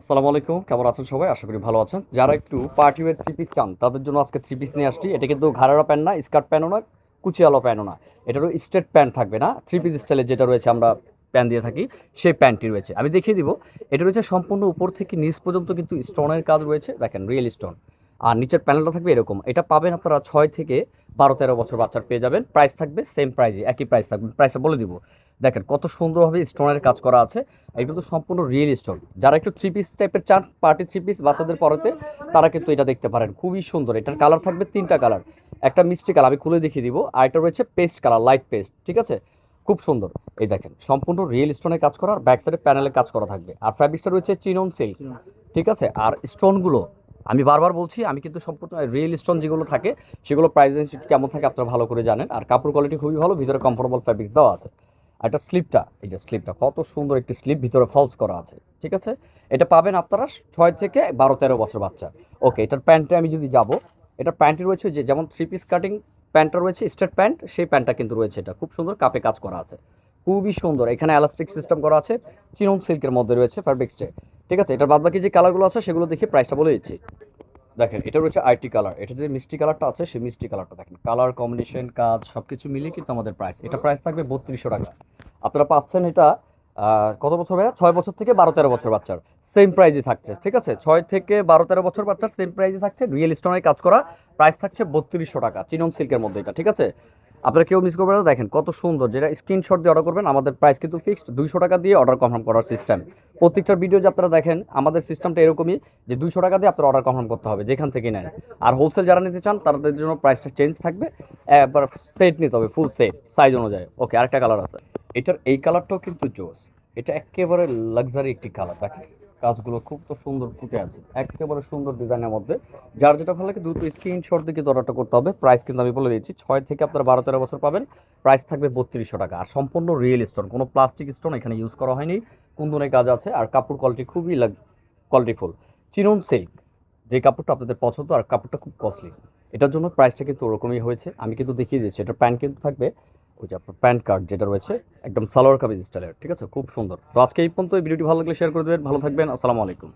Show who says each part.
Speaker 1: আসসালামু আলাইকুম, কেমন আছেন সবাই? আশা করি ভালো আছেন। যারা একটু পার্টি ওয়ের থ্রি পিস চান, তাদের জন্য আজকে থ্রি পিস নিয়ে আসছি। এটা কিন্তু ঘাড়ারা প্যান্ট না, স্কার্ট প্যান্টও না কুচিয়ালো প্যান্টও না। এটারও স্ট্রেট প্যান্ট থাকবে না। থ্রি পিস স্টাইলের যেটা রয়েছে, আমরা প্যান্ট দিয়ে থাকি, সেই প্যান্টটি রয়েছে। আমি দেখিয়ে দিব, এটা রয়েছে সম্পূর্ণ উপর থেকে নিচ পর্যন্ত কিন্তু স্টোনের কাজ রয়েছে। দেখেন রিয়েল স্টোন আর নিচের প্যানেলটা থাকবে এরকম। এটা পাবেন আপনারা ছয় থেকে বারো, তেরো বছর বাচ্চার পেয়ে যাবেন। প্রাইস থাকবে সেম প্রাইজে একই প্রাইস থাকবে। প্রাইসটা বলে দিব। দেখেন কত সুন্দরভাবে স্টোনের কাজ করা আছে। এটা তো সম্পূর্ণ রিয়েল স্টোন যারা একটু থ্রি পিস টাইপের চান পার্টি থ্রি পিস বাচ্চাদের পরাতে, তারা কিন্তু এটা দেখতে পারেন। খুবই সুন্দর। এটার কালার থাকবে তিনটা কালার একটা মিষ্টি কালার আমি খুলে দেখিয়ে দিব। আর এটা রয়েছে পেস্ট কালার লাইট পেস্ট ঠিক আছে? খুব সুন্দর। এই দেখেন, সম্পূর্ণ রিয়েল স্টোনের কাজ করা আর ব্যাক সাইডে প্যানেলে কাজ করা থাকবে। আর ফ্যাব্রিক্সটা রয়েছে চিনন সিল্ক ঠিক আছে? আর স্টোনগুলো আমি বারবার বলছি, আমি কিন্তু সম্পূর্ণ রিয়েল স্টোন যেগুলো থাকে, সেগুলো প্রাইস রেঞ্জ কেমন থাকে আপনারা ভালো করে জানেন। আর কাপড় কোয়ালিটি খুবই ভালো, ভিতরে কমফোর্টেবল ফ্যাব্রিক্স দেওয়া আছে। আর এটা স্লিপটা এই যে স্লিপটা কত সুন্দর একটি স্লিপ ভিতরে ফলস করা আছে, ঠিক আছে? এটা পাবেন আপনারা ছয় থেকে বারো তেরো বছর বাচ্চা। ওকে এটার প্যান্টে আমি যদি যাব এটা প্যান্টটি রয়েছে যে যেমন থ্রি পিস কাটিং প্যান্টটা রয়েছে স্টেট প্যান্ট সেই প্যান্টটা কিন্তু রয়েছে এটা। খুব সুন্দর কাপে কাজ করা আছে। খুবই সুন্দর, এখানে এলাস্টিক সিস্টেম করা আছে চিনন সিল্কের মধ্যে রয়েছে ফ্যাব্রিক্সটে ঠিক আছে? এটার বাদ বাকি যে কালারগুলো আছে, সেগুলো দেখে প্রাইসটা বলে দিচ্ছি। দেখেন, এটা রয়েছে আইটি কালার এটা যে মিষ্টি কালারটা আছে, সেই মিষ্টি কালারটা দেখেন। কালার কম্বিনেশন কাজ সব কিছু মিলিয়ে কিন্তু আমাদের প্রাইস এটা প্রাইস থাকবে বত্রিশশো টাকা। আপনারা পাচ্ছেন এটা কত বছর ভাইয়া? ছয় বছর থেকে বারো তেরো বছর বাচ্চার। সেম প্রাইজই থাকছে, ঠিক আছে? ছয় থেকে বারো তেরো বছর বাচ্চার সেম প্রাইজই থাকছে। রিয়েল স্টোনের কাজ করা প্রাইস থাকছে বত্রিশশো টাকা। চিনন সিল্কের মধ্যে এটা, ঠিক আছে? আপনারা কেউ মিস করবেন না। দেখেন কত সুন্দর। যেটা স্ক্রিনশট দিয়ে অর্ডার করবেন, আমাদের প্রাইস কিন্তু ফিক্সড দুইশো টাকা দিয়ে অর্ডার কনফার্ম করার সিস্টেম প্রত্যেকটা ভিডিও যে আপনারা দেখেন, আমাদের সিস্টেমটা এরকমই যে দুইশো টাকা দিয়ে আপনার অর্ডার কনফার্ম করতে হবে, যেখান থেকে নেন। আর হোলসেল যারা নিতে চান, তাদের জন্য প্রাইসটা চেঞ্জ থাকবে। একবার সেট নিতে হবে ফুল সেট সাইজ অনুযায়ী। ওকে আরেকটা কালার আছে। এটার এই কালারটাও কিন্তু জোস। এটা একেবারে লাক্সারি একটি কালার দেখেন। কাজগুলো খুব তো সুন্দর ফুটে আছে। একেবারে সুন্দর ডিজাইনের মধ্যে। যার যেটা ভালো লাগে দ্রুত স্ক্রিনশট দিকে অর্ডারটা করতে হবে। প্রাইস কিন্তু আমি বলে দিচ্ছি ছয় থেকে আপনারা বারো তেরো বছর পাবেন। প্রাইস থাকবে বত্রিশশো টাকা। আর সম্পূর্ণ রিয়েল স্টোন কোনো প্লাস্টিক স্টোন এখানে ইউজ করা হয়নি। কুন্দনের কাজ আছে আর কাপড় কোয়ালিটি খুবই লাগ কোয়ালিটিফুল চিনন সিল্ক যে কাপড়টা আপনাদের পছন্দ, আর কাপড়টা খুব কস্টলি এটার জন্য প্রাইসটা কিন্তু ওরকমই হয়েছে। আমি কিন্তু দেখিয়ে দিচ্ছি এটার প্যান্ট কিন্তু থাকবে ওই যে আপনার প্যান্ট কার্ড যেটা রয়েছে, একদম সালোয়ার কামিজ স্টাইলের ঠিক আছে? খুব সুন্দর। তো আজকে এই পর্যন্ত এই ভিডিওটি ভালো লাগলে শেয়ার করে দেবেন। ভালো থাকবেন। আসসালামু আলাইকুম।